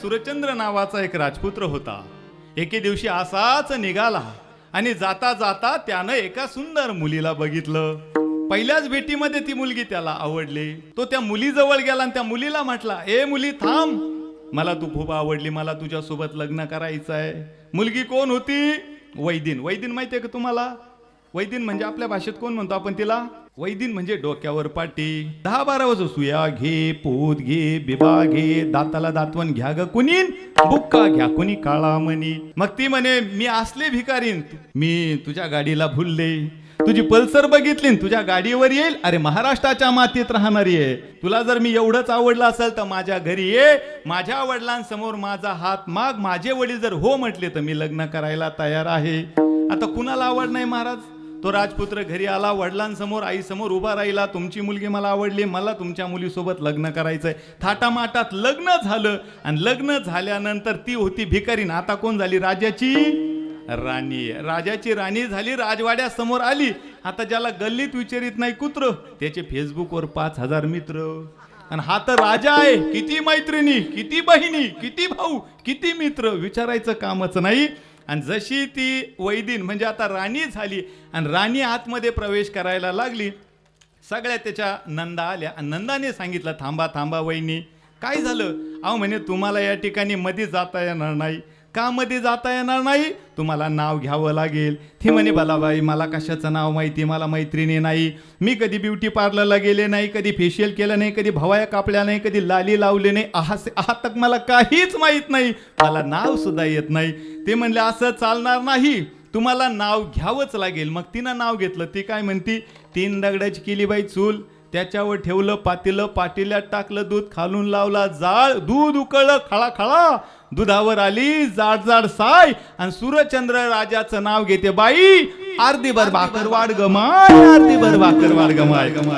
सुरचंद्र नावाचा एक राजपुत्र होता. एके दिवशी असाच निघाला आणि जाता जाता त्यानं एका सुंदर मुलीला बघितलं. पहिल्याच भेटीमध्ये ती मुलगी त्याला आवडली. तो त्या मुलीजवळ गेला आणि त्या मुलीला म्हटला ए मुली थांब. मला तू खूप आवडली. मला तुझ्या सोबत लग्न करायचं आहे मुलगी कोण होती? वैदिन. वैदिन माहितीये का तुम्हाला? वैदिन म्हणजे आपल्या भाषेत कोण म्हणतो आपण तिला? वैदिन म्हणजे डोक्यावर पाटी. दहा बारा वाजता सुया घे पोत घे बिबा घे दाताला दातवण घ्या ग कुणी बुक्का घ्या कुणी काळा म्हणी मग ती म्हणे मी असले भिकारीन मी तुझ्या गाडीला भुलले. तुझी पल्सर बघितली तुझ्या गाडीवर येईल. अरे महाराष्ट्राच्या मातीत राहणारी आहे. तुला जर मी एवढंच आवडलं असेल तर माझ्या घरी ये. माझ्या वडिलांसमोर माझा हात माग. माझे वडील जर हो म्हटले तर मी लग्न करायला तयार आहे. आता कुणाला आवड नाही महाराज? तो राजपुत्र घरी आला वडिलांसमोर आईसमोर उभा राहिला तुमची मुलगी मला आवडली मला तुमच्या मुलीसोबत लग्न करायचंय. थाटामाटात लग्न झालं आणि लग्न झाल्यानंतर ती होती भिकारीन आता कोण झाली? राजाची राणी. राजाची राणी झाली राजवाड्यासमोर आली. आता ज्याला गल्लीत विचारित नाही कुत्र त्याचे फेसबुकवर पाच हजार मित्र. आणि हा तर राजा आहे. किती मैत्रिणी किती बहिणी किती भाऊ किती मित्र. विचारायचं कामच नाही. आणि जशी ती वैदिन म्हणजे आता राणी झाली आणि राणी आतमध्ये प्रवेश करायला लागली सगळ्या त्याच्या नंदा आल्या. आणि नंदाने सांगितलं थांबा थांबा वहिनी काय झालं? अहो म्हणे तुम्हाला या ठिकाणी मध्ये जाता येणार नाही. का मध्ये जाता येणार नाही. तुम्हाला नाव घ्यावं लागेल. ती म्हणे बालाबाई मला कशाचं नाव माहिती? मला मैत्रिणी नाही. मी कधी ब्युटी पार्लरला गेले नाही कधी फेशियल केलं नाही कधी भवाया कापल्या नाही कधी लाली लावले नाही. आहास तक मला काहीच माहीत नाही. मला नाव सुद्धा येत नाही. ते म्हणले असं चालणार नाही. तुम्हाला नाव घ्यावंच लागेल. मग तिनं नाव घेतलं. ती काय म्हणती तीन दगडाची केली बाई चूल. त्याच्यावर ठेवलं पातेलं पातेल्यात टाकलं दूध खालून लावला जाळ दूध उकळलं खळा खळा दुधावर आली जाड जाड साय आणि सूर्यचंद्र राजाचं नाव घेते बाई. अर्धी भाकरवाड भाकर गमाय अर्धी भाकरवाड भाकर गमाय गमाय